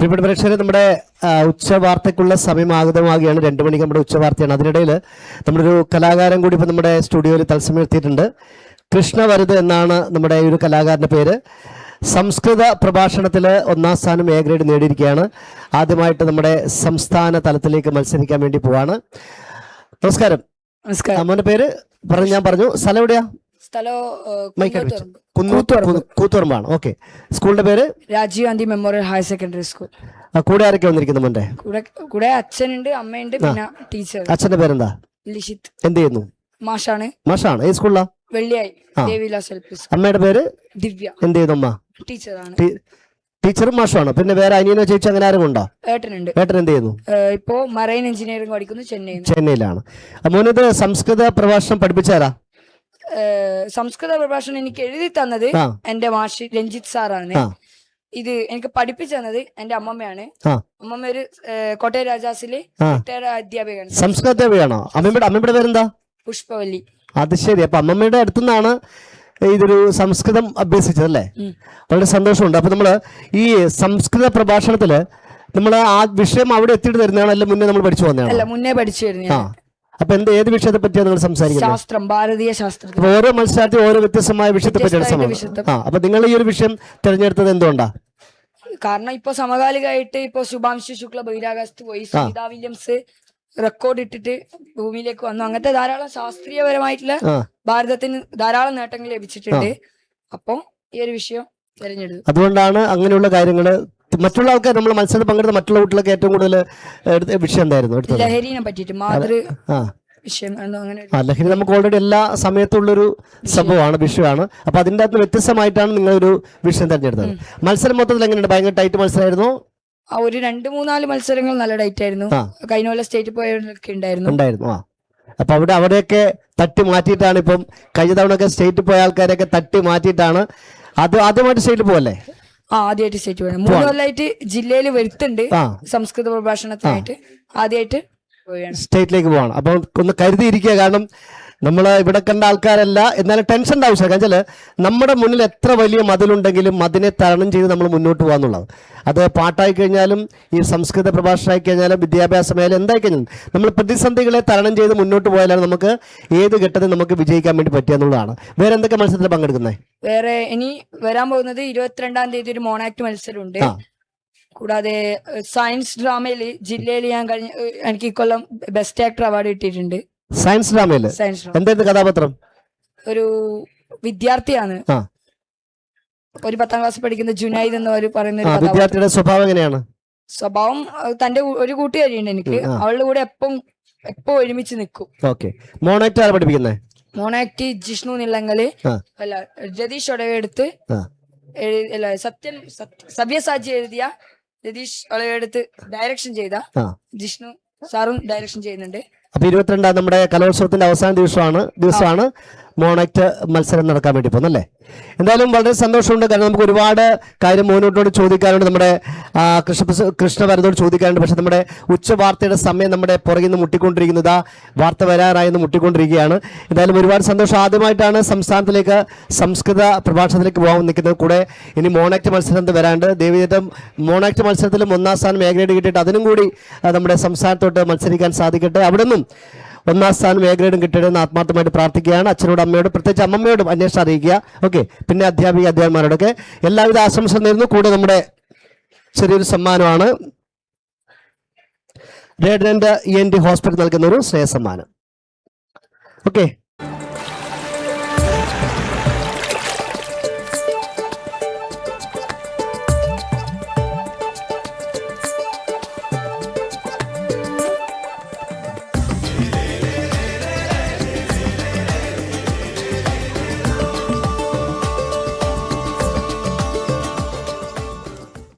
പ്രിയപ്പെട്ട പ്രേക്ഷകരെ നമ്മുടെ ഉച്ചവാർത്തയ്ക്കുള്ള സമയം ആഗതമാകുകയാണ് രണ്ട് മണിക്ക് നമ്മുടെ ഉച്ച വാർത്തയാണ് അതിനിടയിൽ നമ്മളൊരു കലാകാരൻ കൂടി ഇപ്പം നമ്മുടെ സ്റ്റുഡിയോയിൽ തത്സമയം എത്തിയിട്ടുണ്ട് കൃഷ്ണവരുത് എന്നാണ് നമ്മുടെ ഒരു കലാകാരന്റെ പേര്. സംസ്കൃത പ്രഭാഷണത്തിൽ ഒന്നാം സ്ഥാനം എ ഗ്രേഡ് നേടിയിരിക്കുകയാണ്. ആദ്യമായിട്ട് നമ്മുടെ സംസ്ഥാന തലത്തിലേക്ക് മത്സരിക്കാൻ വേണ്ടി പോവാണ്. നമസ്കാരം. നമസ്കാരം. അമ്മന്റെ പേര് പറഞ്ഞു ഞാൻ പറഞ്ഞു. സ്ഥലം എവിടെയാ? സ്ഥലം കൂത്തുറമ്പാണ് ഓക്കെ സ്കൂളിന്റെ പേര്? Rajiv Gandhi memorial higher secondary school. കൂടെ ആരൊക്കെ വന്നിരിക്കുന്നു മോന്റെ കൂടെ കൂടെ അച്ഛനുണ്ട് അമ്മയുണ്ട് പിന്നെ ടീച്ചർ. അച്ഛന്റെ പേരെന്താ? ലിഷിത്. എന്ത് ചെയ്യുന്നു? മാഷാണ്. മാഷാണ്. ഏത് സ്കൂളിലാ? വെള്ളിയായി. ദേവിലാസ് എൽ പി അമ്മയുടെ പേര്? ദിവ്യ. എന്ത് ചെയ്യുന്നു അമ്മ? ടീച്ചറാണ്. ടീച്ചറും മാഷുമാണ്. പിന്നെ വേറെ അനിയനോ ചേച്ചി അങ്ങനെ ആരും ഉണ്ടോ? ഏട്ടനുണ്ട്. ഏട്ടൻ എന്ത് ചെയ്യുന്നു? ഇപ്പോ മറൈൻ എഞ്ചിനീയറിംഗ് പഠിക്കുന്നു ചെന്നൈ ചെന്നൈയിലാണ്. മോനത് സംസ്കൃത പ്രഭാഷണം പഠിപ്പിച്ചാരാ സംസ്കൃത പ്രഭാഷണം എനിക്ക് എഴുതി തന്നത് എന്റെ മാഷ് രഞ്ജിത്ത് സാറാണ്. ഇത് എനിക്ക് പഠിപ്പിച്ചു തന്നത് എന്റെ അമ്മമ്മയാണ്. അമ്മമ്മ ഒരു കോട്ടയ രാജാസിലെ അധ്യാപികയാണ് സംസ്കൃത അധ്യാപികയാണ്. അമ്മയുടെ അമ്മയുടെ പേരെന്താ? പുഷ്പവല്ലി. അത് ശരി. അപ്പൊ അമ്മമ്മയുടെ അടുത്തുനിന്നാണ് ഇതൊരു സംസ്കൃതം അഭ്യസിച്ചത് അല്ലേ? വളരെ സന്തോഷമുണ്ട്. അപ്പൊ നമ്മൾ ഈ സംസ്കൃത പ്രഭാഷണത്തിൽ നമ്മൾ ആ വിഷയം അവിടെ എത്തിയിട്ട് തരുന്നതാണ്? അല്ല മുന്നേ നമ്മൾ പഠിച്ചു വന്നതാണ് മുന്നേ പഠിച്ചു വരുന്ന അപ്പൊ എന്ത് ഏത് വിഷയത്തെ പറ്റിയാണ് നിങ്ങൾ സംസാരിക്കുന്നത്? ശാസ്ത്രം ഭാരതീയ ശാസ്ത്രം അപ്പൊ ഓരോ മത്സരാർത്ഥി ഓരോ വ്യത്യസ്തമായ വിഷയത്തെ പറ്റിയാണ് സമയം ആ അപ്പൊ നിങ്ങൾ ഈ ഒരു വിഷയം തിരഞ്ഞെടുത്തത് എന്തുകൊണ്ടാ? കാരണം ഇപ്പൊ സമകാലികമായിട്ട് ഇപ്പൊ ശുഭാംശു ശുക്ല ബഹിരാകാശത്ത് പോയി സുനിത വില്യംസ് റെക്കോർഡ് ഇട്ടിട്ട് ഭൂമിയിലേക്ക് വന്നു. അങ്ങനത്തെ ധാരാളം ശാസ്ത്രീയപരമായിട്ടുള്ള ഭാരതത്തിന് ധാരാളം നേട്ടങ്ങൾ ലഭിച്ചിട്ടുണ്ട്. അപ്പൊ ഈ ഒരു വിഷയം തിരഞ്ഞെടുത്തു. അതുകൊണ്ടാണ് അങ്ങനെയുള്ള കാര്യങ്ങൾ മറ്റുള്ള ആൾക്കാർ നമ്മൾ മത്സരത്തിൽ പങ്കെടുത്ത മറ്റുള്ള കുട്ടികളൊക്കെ ഏറ്റവും കൂടുതൽ എടുത്ത വിഷയം എന്തായിരുന്നു ലഹരിനെ പറ്റിയിട്ട് മാതൃ ആ. ലഹരി നമുക്ക് ഓൾറെഡി എല്ലാ സമയത്തുള്ളൊരു സംഭവമാണ് വിഷയമാണ്. അപ്പൊ അതിന്റെ അകത്ത് വ്യത്യസ്തമായിട്ടാണ് നിങ്ങൾ ഒരു വിഷയം തിരഞ്ഞെടുത്തത്. മത്സരം മൊത്തത്തിൽ എങ്ങനെയുണ്ട്? ഭയങ്കര ടൈറ്റ് മത്സരമായിരുന്നു? ഒരു രണ്ട് മൂന്നാൽ മത്സരങ്ങൾ നല്ല ഡൈറ്റ് ആയിരുന്നു. കഴിഞ്ഞ സ്റ്റേറ്റ് പോയവരൊക്കെ ഉണ്ടായിരുന്നു. ഉണ്ടായിരുന്നു ആ. അപ്പൊ അവിടെ അവിടെയൊക്കെ തട്ടി മാറ്റിയിട്ടാണ് ഇപ്പം കഴിഞ്ഞ തവണ ഒക്കെ സ്റ്റേറ്റ് പോയ ആൾക്കാരെയൊക്കെ തട്ടി മാറ്റിയിട്ടാണ്. അത് ആദ്യമായിട്ട് സ്റ്റേറ്റിൽ പോകല്ലേ ആദ്യമായിട്ട് സ്റ്റേറ്റ് പോയത് മൂന്ന് കൊല്ലമായിട്ട് ജില്ലയിൽ വരുത്തുണ്ട് സംസ്കൃത പ്രഭാഷണത്തിനായിട്ട്. ആദ്യമായിട്ട് സ്റ്റേറ്റിലേക്ക് പോവാണ്. അപ്പോൾ ഒന്ന് കരുതിയിരിക്കുക. കാരണം നമ്മൾ ഇവിടെ കണ്ട ആൾക്കാരല്ല. എന്നാലും ടെൻഷൻ ആവശ്യമില്ല. കാരണം വെച്ചാൽ നമ്മുടെ മുന്നിൽ എത്ര വലിയ മതിലുണ്ടെങ്കിലും മതിനെ തരണം ചെയ്ത് നമ്മൾ മുന്നോട്ട് പോകാന്നുള്ളത് അത് പാട്ടായി കഴിഞ്ഞാലും ഈ സംസ്കൃത പ്രഭാഷണമായി കഴിഞ്ഞാലും വിദ്യാഭ്യാസമായാലും എന്തായി കഴിഞ്ഞാലും നമ്മൾ പ്രതിസന്ധികളെ തരണം ചെയ്ത് മുന്നോട്ട് പോയാലാണ് നമുക്ക് ഏത് ഘട്ടത്തിൽ നമുക്ക് വിജയിക്കാൻ വേണ്ടി പറ്റുക എന്നുള്ളതാണ്. വേറെ എന്തൊക്കെ മത്സരത്തിൽ പങ്കെടുക്കുന്നത് വേറെ ഇനി വരാൻ പോകുന്നത് ഇരുപത്തിരണ്ടാം തീയതി ഒരു മോണാക്ട് മത്സരമുണ്ട്. ഉണ്ട് കൂടാതെ സയൻസ് ഡ്രാമയിൽ ജില്ലയിൽ ഞാൻ കഴിഞ്ഞ എനിക്ക് ഇക്കൊല്ലം ബെസ്റ്റ് ആക്ടർ അവാർഡ് കിട്ടിയിട്ടുണ്ട്. സയൻസ് ഡ്രാമയിൽ സയൻസ് ഡ്രാമ എന്തായിരുന്നു കഥാപാത്രം? ഒരു വിദ്യാർത്ഥിയാണ്. ആ. ഒരു പത്താം ക്ലാസ് പഠിക്കുന്ന ജുനൈദ് എന്ന് ഒരു പറയുന്ന ആ കഥാപാത്രം. വിദ്യാർത്ഥിയുടെ സ്വഭാവം എങ്ങനെയാണ്? സ്വഭാവം തന്റെ കൂ- ഒരു കൂട്ടുകാരിയുണ്ട് എനിക്ക്. ഉം, ആ. അവളുടെ കൂടെ എപ്പം എപ്പോ ഒരുമിച്ച് നിൽക്കും. ഓക്കെ. മോണാക്ട് ആരാ പഠിപ്പിക്കുന്നത് മോണാക്ടി ജിഷ്ണു നില്ലങ്കൽ. ആ. അല്ല രതീഷ് ഒടവെടുത്ത് ആ. എഴു- അല്ല സത്യൻ സത്യ- സവ്യസാചി എഴുതിയ രതീഷ് ഒളവെടുത്ത് ഡയറക്ഷൻ ചെയ്ത ആ. ജിഷ്ണു സാറും ഡയറക്ഷൻ ചെയ്യുന്നുണ്ട്. അപ്പൊ ഇരുപത്തിരണ്ടാം നമ്മുടെ കലോത്സവത്തിന്റെ അവസാന ദിവസമാണ് ദിവസമാണ്. മോണക്ട് മത്സരം നടക്കാൻ വേണ്ടി പോകുന്നല്ലേ? എന്തായാലും വളരെ സന്തോഷമുണ്ട്. കാരണം നമുക്ക് ഒരുപാട് കാര്യം മോനോട്ടോട് ചോദിക്കാനുണ്ട്. നമ്മുടെ കൃഷ്ണ വരതോട് ചോദിക്കാനുണ്ട്. പക്ഷെ നമ്മുടെ ഉച്ച വാർത്തയുടെ സമയം നമ്മുടെ പുറകിൽ നിന്ന് മുട്ടിക്കൊണ്ടിരിക്കുന്നത് വാർത്ത വരാറായെന്ന് മുട്ടിക്കൊണ്ടിരിക്കുകയാണ്. എന്തായാലും ഒരുപാട് സന്തോഷം. ആദ്യമായിട്ടാണ് സംസ്ഥാനത്തിലേക്ക് സംസ്കൃത പ്രഭാഷണത്തിലേക്ക് പോകാൻ നിൽക്കുന്നത്. കൂടെ ഇനി മോണാക്ട് മത്സരം വരാണ്ട്? ദേവീതം മോണാക്ട് മത്സരത്തിലും ഒന്നാം സ്ഥാനം ഗ്രേഡ് കിട്ടിയിട്ട് അതിനും കൂടി നമ്മുടെ സംസ്ഥാനത്തോട്ട് മത്സരിക്കാൻ സാധിക്കട്ടെ. അവിടെ നിന്നും ഒന്നാം സ്ഥാനം എ ഗ്രേഡും കിട്ടണമെന്ന് ആത്മാർത്ഥമായിട്ട് പ്രാർത്ഥിക്കുകയാണ്. അച്ഛനോടും അമ്മയോടും പ്രത്യേകിച്ച് അമ്മമ്മയോടും അന്വേഷണം അറിയിക്കുക. ഓക്കെ. പിന്നെ അധ്യാപിക അധ്യാപകന്മാരോടൊക്കെ എല്ലാവിധ ആശംസ നേരുന്നു. കൂടെ നമ്മുടെ ചെറിയൊരു സമ്മാനമാണ്. Radiant E N T hospital നൽകുന്ന ഒരു സ്നേഹ സമ്മാനം ഓക്കെ.